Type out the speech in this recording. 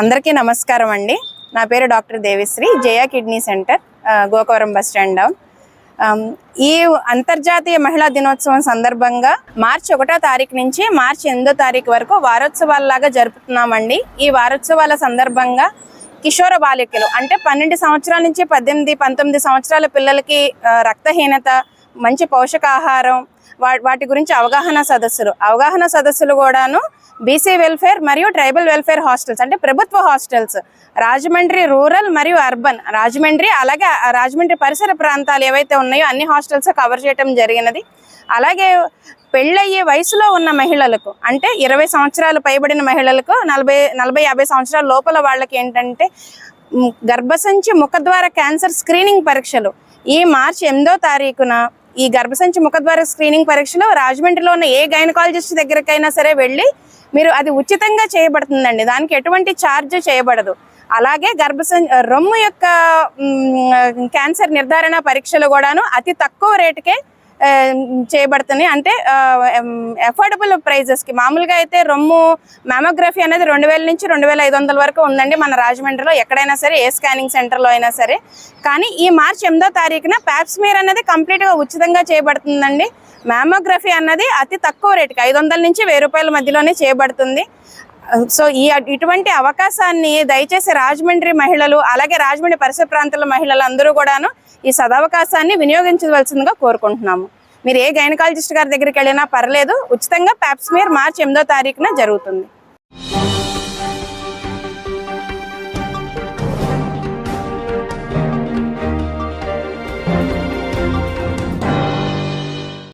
అందరికీ నమస్కారం అండి. నా పేరు doctor Devisri Jaya kidney centre Gokavaram bus stand down. ఈ అంతర్జాతీయ మహిళా దినోత్సవం సందర్భంగా మార్చి ఒకటో తారీఖు నుంచి మార్చి ఎనిమిదో తారీఖు వరకు వారోత్సవాలలాగా జరుపుతున్నామండి. ఈ వారోత్సవాల సందర్భంగా కిషోర బాలికలు అంటే పన్నెండు సంవత్సరాల నుంచి పద్దెనిమిది పంతొమ్మిది సంవత్సరాల పిల్లలకి రక్తహీనత మంచి పోషకాహారం వాటి గురించి అవగాహన సదస్సులు. అవగాహన సదస్సులు కూడాను బీసీ వెల్ఫేర్ మరియు ట్రైబల్ వెల్ఫేర్ హాస్టల్స్ అంటే ప్రభుత్వ హాస్టల్స్ రాజమండ్రి రూరల్ మరియు అర్బన్ రాజమండ్రి అలాగే రాజమండ్రి పరిసర ప్రాంతాలు ఏవైతే ఉన్నాయో అన్ని హాస్టల్స్ కవర్ చేయడం జరిగినది. అలాగే పెళ్ళయ్యే వయసులో ఉన్న మహిళలకు అంటే ఇరవై సంవత్సరాలు పైబడిన మహిళలకు నలభై నలభై యాభై సంవత్సరాల లోపల వాళ్ళకి ఏంటంటే గర్భసంచి ముఖద్వార క్యాన్సర్ స్క్రీనింగ్ పరీక్షలు. ఈ మార్చి ఎనిమిదో తారీఖున ఈ గర్భసంచి ముఖద్వార స్క్రీనింగ్ పరీక్షలో రాజమండ్రిలో ఉన్న ఏ గైనకాలజిస్ట్ దగ్గరకైనా సరే వెళ్ళి మీరు అది ఉచితంగా చేయబడుతుందండి. దానికి ఎటువంటి ఛార్జ్ చేయబడదు. అలాగే గర్భసం రొమ్ము యొక్క క్యాన్సర్ నిర్ధారణ పరీక్షలు కూడాను అతి తక్కువ రేటుకే చేయబడుతున్నాయి. అంటే అఫోర్డబుల్ ప్రైజెస్కి మామూలుగా అయితే రొమ్ము మ్యామోగ్రఫీ అనేది రెండు వేల నుంచి రెండు వేల ఐదు వందల వరకు ఉందండి మన రాజమండ్రిలో. ఎక్కడైనా సరే ఏ స్కానింగ్ సెంటర్లో అయినా సరే. కానీ ఈ మార్చి ఎనిమిదో తారీఖున ప్యాప్స్మీర్ అనేది కంప్లీట్గా ఉచితంగా చేయబడుతుందండి. మ్యామోగ్రఫీ అన్నది అతి తక్కువ రేటుకి ఐదు వందల నుంచి వెయ్యి రూపాయల మధ్యలోనే చేయబడుతుంది. సో ఈ ఇటువంటి అవకాశాన్ని దయచేసి రాజమండ్రి మహిళలు అలాగే రాజమండ్రి పరిసర ప్రాంతాల మహిళలు అందరూ కూడాను ఈ సదవకాశాన్ని వినియోగించవలసిందిగా కోరుకుంటున్నాము. మీరు ఏ గైనకాలజిస్ట్ గారి దగ్గరికి వెళ్ళినా పర్లేదు ఉచితంగా ప్యాప్స్మీర్ మార్చి ఎనిమిదో తారీఖున జరుగుతుంది.